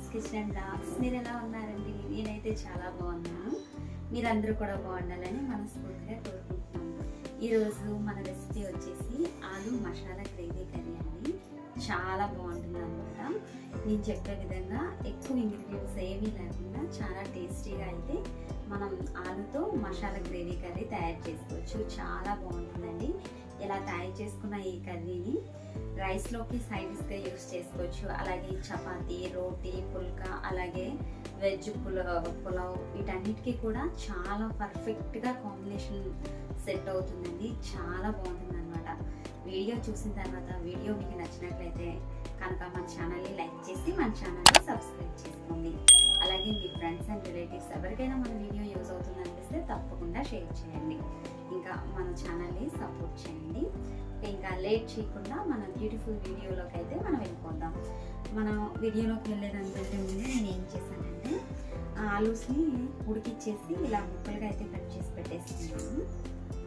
Everyone kitchen and blogs మీరు ఎలా ఉన్నారండి? నేనైతే చాలా బాగున్నాను. మీరందరూ కూడా బాగుండాలని మనస్ఫూర్తిగా కోరుకుంటున్నాను. ఈరోజు మన రెసిపీ వచ్చేసి ఆలు మసాలా గ్రేవీ కర్రీ అండి. చాలా బాగుంటుంది అనమాట నేను చెప్పే విధంగా ఎక్కువ ఇంగ్రీడియంట్స్ ఏమీ లేకుండా చాలా టేస్టీగా అయితే మనం ఆలుతో మసాలా గ్రేవీ కర్రీ తయారు చేసుకోవచ్చు. చాలా బాగుంటుందండి. ఇలా తయారు చేసుకున్న ఈ కర్రీని రైస్లోకి సైడ్స్గా యూస్ చేసుకోవచ్చు. అలాగే చపాతీ రోటీ పుల్కా అలాగే వెజ్ పులావ్ పులావ్ వీటన్నిటికీ కూడా చాలా పర్ఫెక్ట్గా కాంబినేషన్ సెట్ అవుతుందండి. చాలా బాగుంటుంది అనమాట వీడియో చూసిన తర్వాత వీడియో మీకు నచ్చినట్లయితే కనుక మన ఛానల్ని లైక్ చేసి మన ఛానల్ని సబ్స్క్రైబ్ చేసుకోండి. అలాగే మీ ఫ్రెండ్స్ అండ్ రిలేటివ్స్ ఎవరికైనా మన వీడియో యూజ్ అవుతుంది అనిపిస్తే తప్పకుండా షేర్ చేయండి. ఇంకా మన ఛానల్ని సపోర్ట్ చేయండి. ఇంకా లేట్ చేయకుండా మన బ్యూటిఫుల్ వీడియోలోకి అయితే మనం వెళ్ళిపోదాం. మనం వీడియోలోకి వెళ్ళేదానికంటే ముందు నేను ఏం చేశానంటే ఆ ఆలూస్ని ఉడికిచ్చేసి ఇలా ముక్కలుగా అయితే కట్ చేసి పెట్టేస్తున్నాను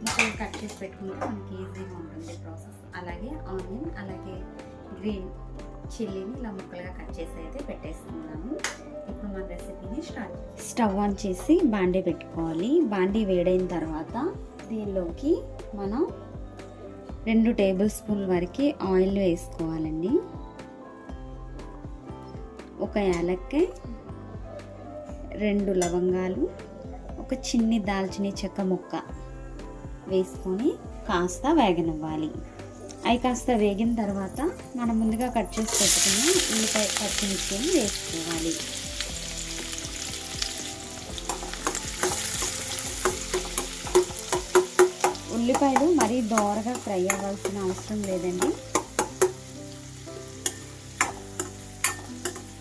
ముక్కలు కట్ చేసి పెట్టుకుంటే మనకి ఈజీగా ఉంటుంది ప్రాసెస్ అలాగే ఆనియన్ అలాగే గ్రీన్ చిల్లీని ఇలా ముక్కలుగా కట్ చేసి అయితే పెట్టేస్తున్నాను. ఇప్పుడు మన రెసిపీని స్టార్ట్ స్టవ్ ఆన్ చేసి బాండీ పెట్టుకోవాలి. బాండీ వేడైన తర్వాత దీనిలోకి మనం రెండు టేబుల్ స్పూన్ వరకు ఆయిల్ వేసుకోవాలండి. ఒక యాలక్కాయ రెండు లవంగాలు ఒక చిన్ని దాల్చిన చెక్క ముక్క వేసుకొని కాస్త వేగనివ్వాలి. అవి కాస్త వేగిన తర్వాత మనం ముందుగా కట్ చేసి పెట్టుకుని ఉల్లిపాయ పచ్చిమిర్చిని వేసుకోవాలి. ఉల్లిపాయలు మరీ దోరగా ఫ్రై అవ్వాల్సిన అవసరం లేదండి.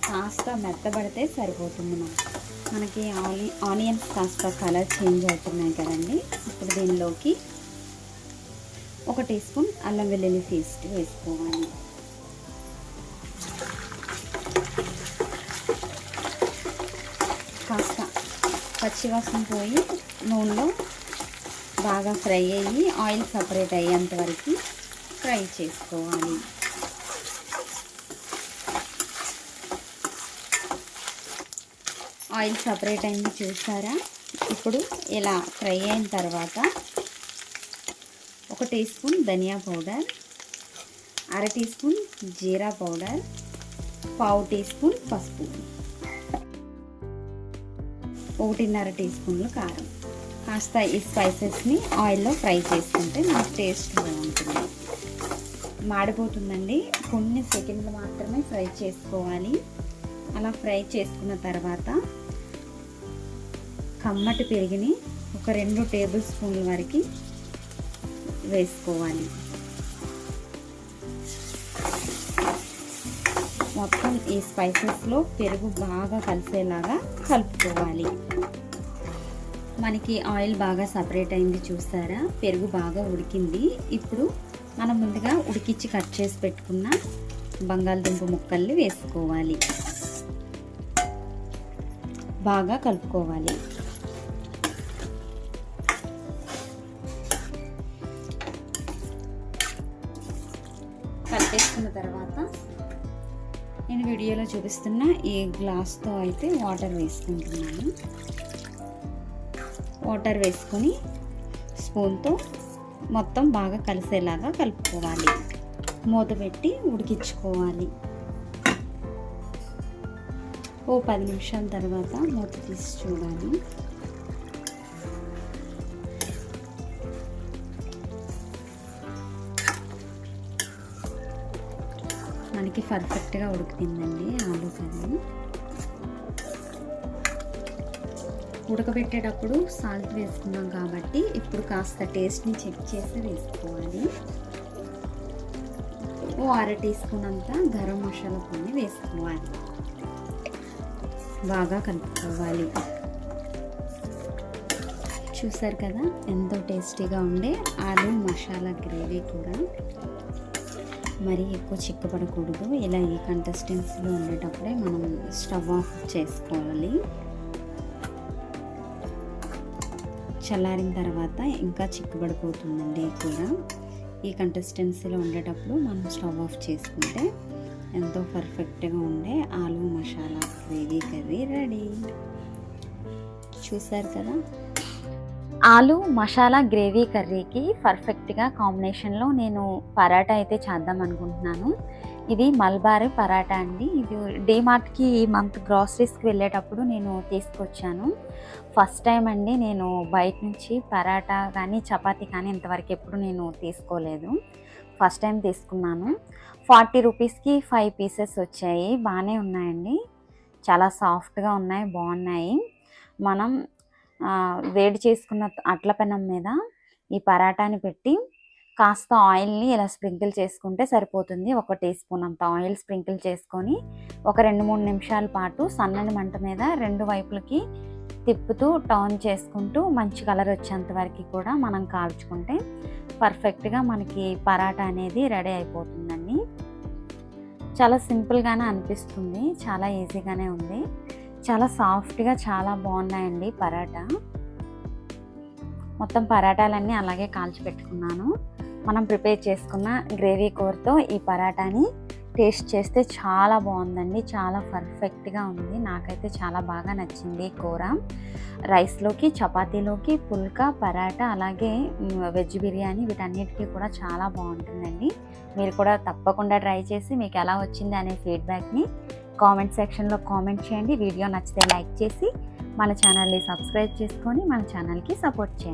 కాస్త మెత్తబడితే సరిపోతుంది మనకి మనకి ఆని ఆనియన్స్ కాస్త కలర్ చేంజ్ అవుతున్నాయి కదండి. ఇప్పుడు దీనిలోకి ఒక టీ స్పూన్ అల్లం వెల్లుల్లి పేస్ట్ వేసుకోవాలి. కాస్త పచ్చివాసన పోయి నూనెలో బాగా ఫ్రై అయ్యి ఆయిల్ సపరేట్ అయ్యేంత వరకు ఫ్రై చేసుకోవాలి. ఆయిల్ సపరేట్ అయింది చూసారా? ఇప్పుడు ఇలా ఫ్రై అయిన తర్వాత ఒక టీ స్పూన్ ధనియా పౌడర్ అర టీ స్పూన్ జీరా పౌడర్ పావు టీ స్పూన్ పసుపు. ఒకటిన్నర టీ స్పూన్లు కారం. కాస్త ఈ స్పైసెస్ని ఆయిల్లో ఫ్రై చేసుకుంటే మనకు టేస్ట్ బాగుంటుంది. మాడిపోతుందండి. కొన్ని సెకండ్లు మాత్రమే ఫ్రై చేసుకోవాలి. అలా ఫ్రై చేసుకున్న తర్వాత కమ్మటి పెరిగిని ఒక రెండు టేబుల్ స్పూన్ల వరకు వేసుకోవాలి. మొత్తం ఈ స్పైసెస్లో పెరుగు బాగా కలిసేలాగా కలుపుకోవాలి. మనకి ఆయిల్ బాగా సపరేట్ అయింది చూసారా? పెరుగు బాగా ఉడికింది. ఇప్పుడు మనం ముందుగా ఉడికిచ్చి కట్ చేసి పెట్టుకున్న బంగాళదుంప ముక్కల్ని వేసుకోవాలి. బాగా కలుపుకోవాలి. పెట్టేసుకున్న తర్వాత నేను వీడియోలో చూపిస్తున్న ఈ గ్లాస్తో అయితే వాటర్ వేసుకుంటున్నాను. వాటర్ వేసుకొని స్పూన్తో మొత్తం బాగా కలిసేలాగా కలుపుకోవాలి. మూత పెట్టి ఉడికించుకోవాలి. ఓ పది నిమిషాల తర్వాత మూత తీసి చూడాలి. మనకి పర్ఫెక్ట్గా ఉడుకుతుందండి ఆలు కర్రీ. ఉడకబెట్టేటప్పుడు సాల్ట్ వేసుకున్నాం కాబట్టి ఇప్పుడు కాస్త టేస్ట్ని చెక్ చేసి వేసుకోవాలి. ఓ అర టీ స్పూన్ అంతా గరం మసాలా పొడి వేసుకోవాలి. బాగా కలుపుకోవాలి. చూసారు కదా? ఎంతో టేస్టీగా ఉండే ఆలు మసాలా గ్రేవీ కూడా. మరీ ఎక్కువ చిక్కపడకూడదు. ఇలా ఈ కంటెస్టెన్సీలో ఉండేటప్పుడే మనం స్టవ్ ఆఫ్ చేసుకోవాలి. చల్లారిన తర్వాత ఇంకా చిక్కుబడిపోతుందండి కూడా ఈ కంటెస్టెన్సీలో ఉండేటప్పుడు మనం స్టవ్ ఆఫ్ చేసుకుంటే ఎంతో పర్ఫెక్ట్గా ఉండే ఆలు మసాలా గ్రేవీ కర్రీ రెడీ. చూసారు కదా? ఆలు మసాలా గ్రేవీ కర్రీకి పర్ఫెక్ట్గా కాంబినేషన్లో నేను పరాటా అయితే చేద్దాం అనుకుంటున్నాను. ఇది మల్బారీ పరాటా అండి. ఇది డీమార్ట్కి ఈ మంత్ గ్రాసరీస్కి వెళ్ళేటప్పుడు నేను తీసుకొచ్చాను. ఫస్ట్ టైం అండి నేను బయట నుంచి పరాటా కానీ చపాతీ కానీ ఇంతవరకు ఎప్పుడు నేను తీసుకోలేదు. ఫస్ట్ టైం తీసుకున్నాను. ఫార్టీ రూపీస్కి ఫైవ్ పీసెస్ వచ్చాయి. బాగానే ఉన్నాయండి. చాలా సాఫ్ట్గా ఉన్నాయి బాగున్నాయి. మనం వేడి చేసుకున్న అట్ల పెనం మీద ఈ పరాటాని పెట్టి కాస్త ఆయిల్ని ఇలా స్ప్రింకిల్ చేసుకుంటే సరిపోతుంది. ఒక టీ స్పూన్ అంత ఆయిల్ స్ప్రింకిల్ చేసుకొని ఒక రెండు మూడు నిమిషాల పాటు సన్నని మంట మీద రెండు వైపులకి తిప్పుతూ టర్న్ చేసుకుంటూ మంచి కలర్ వచ్చేంత వరకు కూడా మనం కాల్చుకుంటే పర్ఫెక్ట్గా మనకి పరాటా అనేది రెడీ అయిపోతుందండి. చాలా సింపుల్గానే అనిపిస్తుంది. చాలా ఈజీగానే ఉంది. చాలా సాఫ్ట్గా చాలా బాగున్నాయండి పరాటా. మొత్తం పరాటాలన్నీ అలాగే కాల్చి పెట్టుకున్నాను. మనం ప్రిపేర్ చేసుకున్న గ్రేవీ కూరతో ఈ పరాటాని టేస్ట్ చేస్తే చాలా బాగుందండి. చాలా పర్ఫెక్ట్గా ఉంది. నాకైతే చాలా బాగా నచ్చింది కూర. రైస్లోకి చపాతీలోకి పుల్కా పరాటా అలాగే వెజ్ బిర్యానీ వీటన్నిటికీ కూడా చాలా బాగుంటుందండి. మీరు కూడా తప్పకుండా ట్రై చేసి మీకు ఎలా వచ్చింది అనే ఫీడ్బ్యాక్ని కామెంట్ సెక్షన్లో కామెంట్ చేయండి. వీడియో నచ్చితే లైక్ చేసి మన ఛానల్ని సబ్స్క్రైబ్ చేసుకొని మన ఛానల్కి సపోర్ట్ చేయండి.